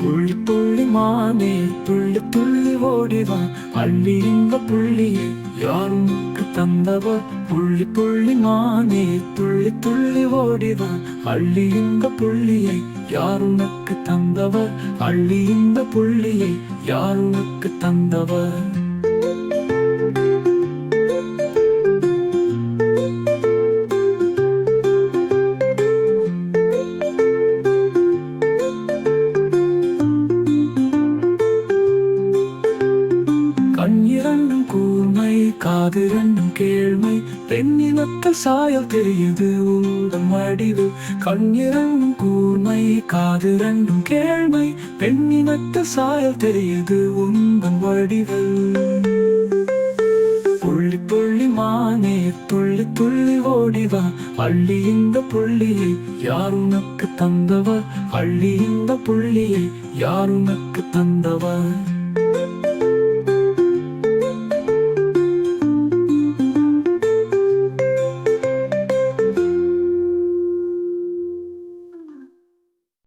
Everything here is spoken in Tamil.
புள்ளி புள்ளி மானே துள்ளி துள்ளி ஓடிவா. அள்ளி இந்த புள்ளி யாருக்கு தந்தவர் புள்ளி புள்ளி மானே துள்ளி துள்ளி ஓடிவா. அள்ளி இந்த புள்ளியை யாருனக்கு தந்தவர் அள்ளி இந்த புள்ளியை யாருனக்கு தந்தவர் காது ரெண்டும் கேழ்மை பெண்ணினத்த சாயல் தெரியுது உங்கள் மடிவு கண் கூர்மை காது ரெண்டும் கேழ்மை பெண்ணினத்த சாயல் தெரியுது உங்கள் வடிவு புள்ளி புள்ளி மானே துள்ளி துள்ளி ஓடிவா அள்ளி இந்த புள்ளியை யார் உனக்கு தந்தவர்? அள்ளி இந்த புள்ளியை யார் உனக்கு தந்தவர்?